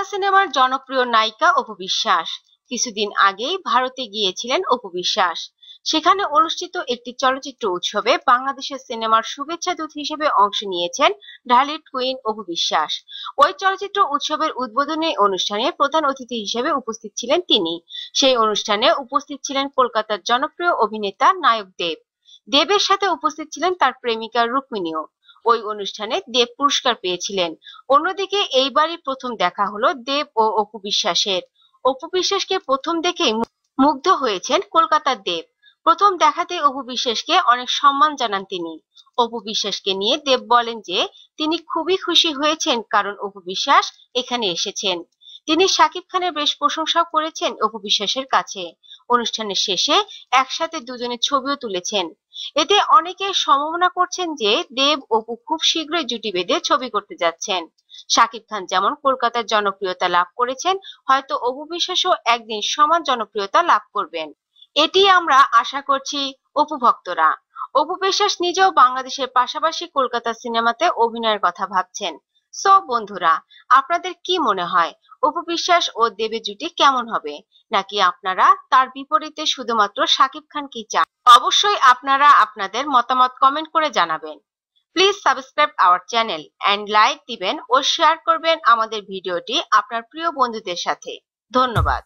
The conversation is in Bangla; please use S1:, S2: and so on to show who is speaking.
S1: বাংলা সিনেমার জনপ্রিয় নায়িকা অপু বিশ্বাস কিছুদিন আগেই ভারতে গিয়েছিলেন অপু বিশ্বাস সেখানে অনুষ্ঠিত একটি চলচ্চিত্র উৎসবে বাংলাদেশের সিনেমার শুভেচ্ছা দূত হিসেবে অংশ নিয়েছেন ঢালির কুইন অপু বিশ্বাস ওই চলচ্চিত্র উৎসবের উদ্বোধনী অনুষ্ঠানে প্রধান অতিথি হিসেবে উপস্থিত ছিলেন তিনি সেই অনুষ্ঠানে উপস্থিত ছিলেন কলকাতার জনপ্রিয় অভিনেতা নায়ক দেব দেবের সাথে উপস্থিত ছিলেন তার প্রেমিকা রুক্মিণীও ওই অনুষ্ঠানে দেব পুরস্কার পেয়েছিলেন অন্যদিকে এইবারই প্রথম দেখা হলো দেব ও অপু বিশ্বাসের অপু বিশ্বাসকে প্রথম দেখেই মুগ্ধ হয়েছেন কলকাতার দেব প্রথম দেখাতে অপু বিশ্বাসকে অনেক সম্মান জানান তিনি অপু বিশ্বাসকে নিয়ে দেব বলেন যে তিনি খুবই খুশি হয়েছেন কারণ অপু বিশ্বাস এখানে এসেছেন তিনি শাকিব খানের বেশ প্রশংসাও করেছেন অপু বিশ্বাসের কাছে অনুষ্ঠানের শেষে একসাথে দুজনের ছবিও তুলেছেন এতে অনেকে সম্ভাবনা করছেন যে দেব অপু খুব শীঘ্রই জুটি বেঁধে ছবি করতে যাচ্ছেন শাকিব খান যেমন কলকাতার জনপ্রিয়তা লাভ করেছেন হয়তো অপু বিশ্বাসও একদিন সমান জনপ্রিয়তা লাভ করবেন এটি আমরা আশা করছি অপু ভক্তরা অপু বিশ্বাস নিজেও বাংলাদেশের পাশাপাশি কলকাতা সিনেমাতে অভিনয়ের কথা ভাবছেন সো বন্ধুরা আপনাদের কি মনে হয় অপবিশ্বাস ও দেবের জুটি কেমন হবে নাকি আপনারা তার বিপরীতে শুধুমাত্র সাকিব খান কি চান অবশ্যই আপনারা আপনাদের মতামত কমেন্ট করে জানাবেন please subscribe our channel and like দিবেন ও শেয়ার করবেন আমাদের ভিডিওটি আপনার প্রিয় বন্ধুদের সাথে ধন্যবাদ